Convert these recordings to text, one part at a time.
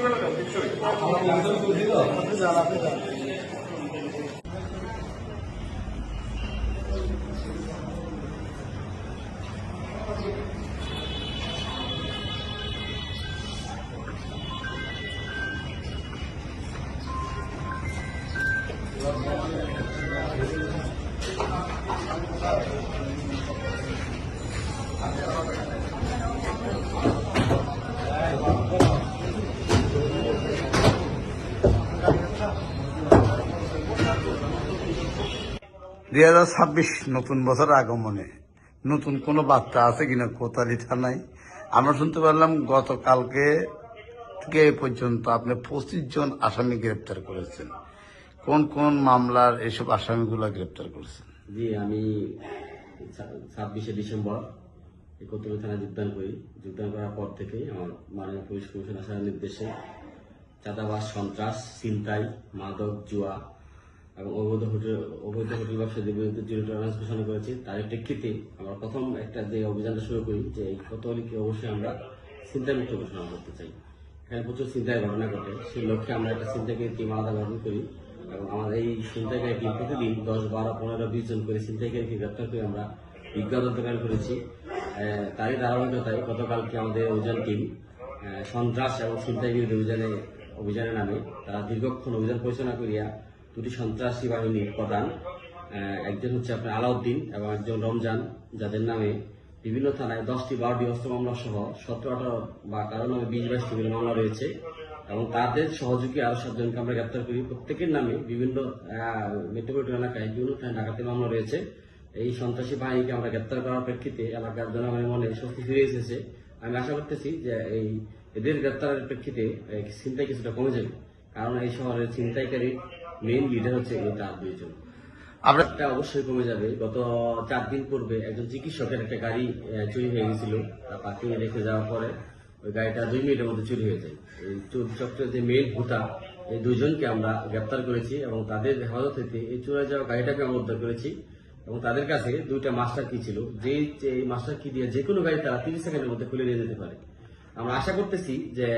বলেন দাঁড়ান আপনি হাজার ছাব্বিশ নতুন বছর আগমনে। নতুন কোনো বার্তা আছে কিনা কোতালি থানায় আমরা শুনতে পারলাম গতকালকে থেকে পর্যন্ত আপনি পঁচিশ জন আসামি গ্রেপ্তার করেছেন। কোন কোন মামলার এসব আসামিগুলো গ্রেপ্তার করেছেন? জি, আমি ছাব্বিশে ডিসেম্বর এই থানায় যোগদান করি। যোগদান করার পর থেকেই আমার মাননীয় পুলিশ কমিশনার সাহেবের নির্দেশে চাঁদাবাস সন্ত্রাস, ছিনতাই, মাদক, জুয়া এবং অবৈধ হোটেল অবৈধ হোটেল ব্যবসায়ীদের বিরুদ্ধে জিরো টলারেন্স ঘোষণা করেছি, তার প্রেক্ষিতে আমরা প্রথম একটা যে অভিযানটা শুরু করি যে এই কোতোয়ালিকে অবশ্যই আমরা ছিনতাই মুক্ত ঘোষণা করতে চাই। এখানে প্রচুর চিন্তায় ঘটনা ঘটে। সেই লক্ষ্যে আমরা একটা চিন্তাকারী টিম আলাদা গঠন করি এবং আমাদের এই চিন্তাকারী টিম প্রতিদিন দশ, বারো, পনেরো, বিশ জন করে চিন্তাকারীকে গ্রেপ্তার করে আমরা বিজ্ঞাপন অধ্যয়ন করেছি। তারই ধারাবাহিকতায় গতকালকে আমাদের অভিযান টিম সন্ত্রাস এবং চিন্তাকারী অভিযানে, অভিযানের নামে তারা দীর্ঘক্ষণ অভিযান পরিচালনা করিয়া দুটি সন্ত্রাসী বাহিনীর প্রধান একজন হচ্ছে আপনার আলাউদ্দিন এবং একজন রমজান, যাদের নামে বিভিন্ন থানায় দশটি বারোটি অস্ত্র মামলা সহ সতেরো আঠারো বা কারও নামে বিশ বাইশটি করে মামলা রয়েছে এবং তাদের সহযোগী আরও সাতজনকে আমরা গ্রেপ্তার করি। প্রত্যেকের নামে বিভিন্ন মেট্রোপলিটন এলাকায় বিভিন্ন থানায় ডাকাতি মামলা রয়েছে। এই সন্ত্রাসী বাহিনীকে আমরা গ্রেপ্তার করার প্রেক্ষিতে এলাকার জনগণের মনে স্বস্তি ফিরে এসেছে। আমি আশা করতেছি যে এই এদের গ্রেপ্তারের প্রেক্ষিতে চিন্তায় কিছুটা কমে যাবে। কারণ এই শহরের ছিনতাইকারী মেইন লিডার হচ্ছে এই তার দুইজন। এটা অবশ্যই কমে যাবে। গত চার দিন পূর্বে একজন চিকিৎসকের একটা গাড়ি চুরি হয়ে গেছিল। তার পার্কিং এ রেখে যাওয়ার পরে ওই গাড়িটা দুই মিনিটের মধ্যে চুরি হয়ে যায়। এই চোর চক্রের যে মেইন ভূতা এই দুইজনকে আমরা গ্রেপ্তার করেছি এবং তাদের হেফাজত হইতে এই চুরে যাওয়া গাড়িটাকে আমরা উদ্ধার করেছি এবং তাদের কাছে দুইটা মাস্টার কি ছিল। যে যে এই মাস্টার কি দিয়ে যে কোনো গাড়ি তারা তিরিশ সেকেন্ডের মধ্যে খুলে নিয়ে যেতে পারে। আমরা আশা করতেছি যে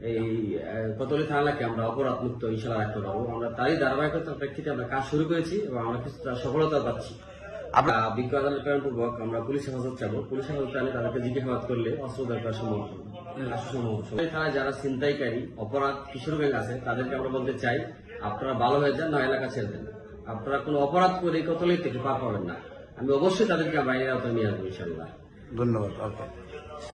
এই আহ, কোতোয়ালি থানা আমরা অপরাধ মুক্ত ইনশাল্লাহ রাখতে পারব। আমরা তারই ধারাবাহিকতার প্রেক্ষিতে আমরা কাজ শুরু করেছি এবং আমরা কিছুটা সফলতা পাচ্ছি। আমরা বিজ্ঞ আদালত প্রেরণপূর্বক আমরা পুলিশ হেফাজত চাবো। পুলিশ হেফাজত চাইলে তাদেরকে জিজ্ঞাসাবাদ করলে অস্ত্র দরকার সম্ভব থানায় যারা ছিনতাইকারী অপরাধ কিশোর গ্যাং আছে তাদেরকে আমরা বলতে চাই আপনারা ভালো হয়ে যান না এলাকা ছেড়ে দেন। আপনারা কোনো অপরাধ করে কোতোয়ালি থেকে পার পাবেন না। আমি অবশ্যই তাদেরকে বাইরে আওতায় নিয়ে আসব ইনশাল্লাহ। ধন্যবাদ